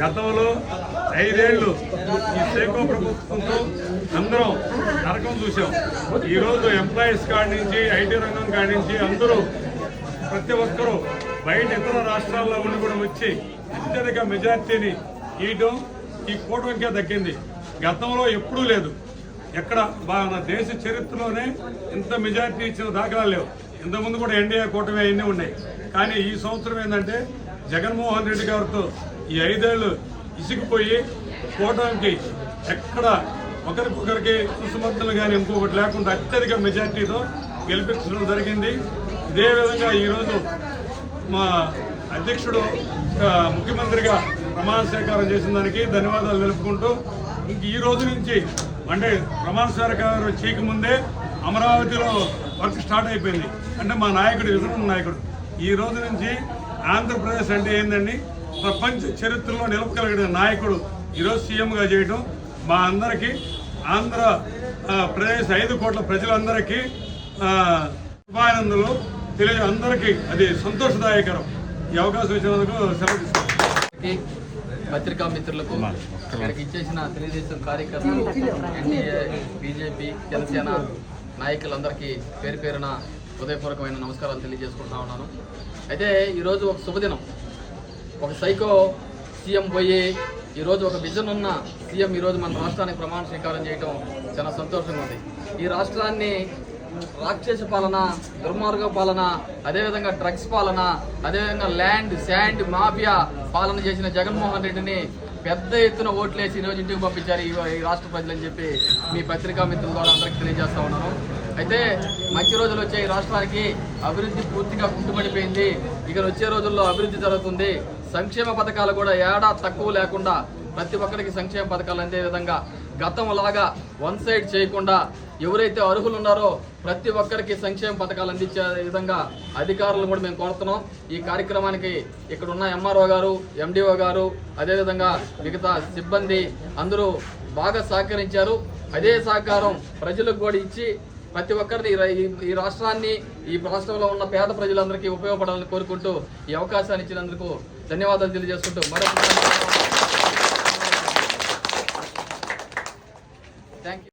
గతంలో ఐదేళ్ళు ఈ సేకో ప్రభుత్వంతో అందరం నరకం చూసాం ఈరోజు ఎంప్లాయీస్ కాడి నుంచి ఐటీ రంగం కాడి నుంచి అందరూ ప్రతి ఒక్కరూ బయట ఇతర రాష్ట్రాల్లో ఉండి కూడా వచ్చి అత్యధిక మెజార్టీని ఇయటం ఈ కూటమికే దక్కింది. గతంలో ఎప్పుడూ లేదు. ఎక్కడ మన దేశ చరిత్రలోనే ఇంత మెజార్టీ ఇచ్చిన దాఖలాలు లేవు. ఇంతకుముందు కూడా ఎన్డీఏ కూటమి అవన్నీ ఉన్నాయి. కానీ ఈ సంవత్సరం ఏంటంటే జగన్మోహన్ రెడ్డి గారితో ఈ ఐదేళ్ళు ఇసుకుపోయి కూటమికి ఎక్కడ ఒకరికొకరికి సుసమర్థులు కానీ ఇంకొకటి లేకుండా అత్యధిక మెజార్టీతో గెలిపించడం జరిగింది. ఇదే విధంగా ఈరోజు మా అధ్యక్షుడు ముఖ్యమంత్రిగా ప్రమాణ స్వీకారం చేసిన దానికి ధన్యవాదాలు తెలుపుకుంటూ ఇంక ఈ రోజు నుంచి అంటే ప్రమాణ స్వీకారం చేయకముందే అమరావతిలో వర్క్ స్టార్ట్ అయిపోయింది. అంటే మా నాయకుడు విజయన్ నాయకుడు. ఈ రోజు నుంచి ఆంధ్రప్రదేశ్ అంటే ఏంటండి ప్రపంచ చరిత్రలో నిలపగలిగిన నాయకుడు ఈరోజు సీఎంగా చేయడం మా అందరికీ ఆంధ్ర ప్రదేశ్ ఐదు కోట్ల ప్రజలందరికీ శుభానందలు. తెలియ అందరికీ అది సంతోషదాయకరం. ఈ అవకాశం ఇచ్చినందుకు సెలవు పత్రికా మిత్రులకు ఇక్కడికి ఇచ్చేసిన తెలుగుదేశం కార్యకర్తలు ఎన్డీఏ బీజేపీ జనసేన నాయకులందరికీ పేరు పేరున హృదయపూర్వకమైన నమస్కారాలు తెలియజేసుకుంటా ఉన్నాను. అయితే ఈరోజు ఒక శుభదినం. ఒక సైకో సీఎం పోయి ఈరోజు ఒక విజన్ ఉన్న సీఎం ఈరోజు మన రాష్ట్రానికి ప్రమాణ స్వీకారం చేయడం చాలా సంతోషంగా ఉంది. ఈ రాష్ట్రాన్ని రాక్షస పాలన దుర్మార్గ పాలన అదేవిధంగా డ్రగ్స్ పాలన అదేవిధంగా ల్యాండ్ శాండ్ మాఫియా పాలన చేసిన జగన్మోహన్ రెడ్డిని పెద్ద ఎత్తున ఓట్లేసి ఈరోజు ఇంటికి పంపించారు ఈ ఈ రాష్ట్ర ప్రజలని చెప్పి మీ పత్రికా మిత్రుల ద్వారా అందరికీ తెలియజేస్తా ఉన్నాను అయితే మంచి రోజులు వచ్చే ఈ రాష్ట్రానికి అభివృద్ధి పూర్తిగా కుంటుపడిపోయింది. ఇక వచ్చే రోజుల్లో అభివృద్ధి జరుగుతుంది. సంక్షేమ పథకాలు కూడా ఏడా తక్కువ లేకుండా ప్రతి ఒక్కరికి సంక్షేమ పథకాలు అందే విధంగా గతం లాగా వన్ సైడ్ చేయకుండా ఎవరైతే అర్హులు ఉన్నారో ప్రతి ఒక్కరికి సంక్షేమ పథకాలు అందించే విధంగా అధికారులు కూడా మేము కోరుతున్నాం. ఈ కార్యక్రమానికి ఇక్కడ ఉన్న ఎంఆర్ఓ గారు ఎండిఓ గారు అదేవిధంగా మిగతా సిబ్బంది అందరూ బాగా సహకరించారు. అదే సహకారం ప్రజలకు కూడా ఇచ్చి ప్రతి ఒక్కరిని ఈ ఈ- ఈ రాష్ట్రాన్ని ఈ రాష్ట్రంలో ఉన్న పేద ప్రజలందరికీ ఉపయోగపడాలని కోరుకుంటూ ఈ అవకాశాన్ని ఇచ్చినందుకు ధన్యవాదాలు తెలియజేసుకుంటూ మరొక థ్యాంక్ యూ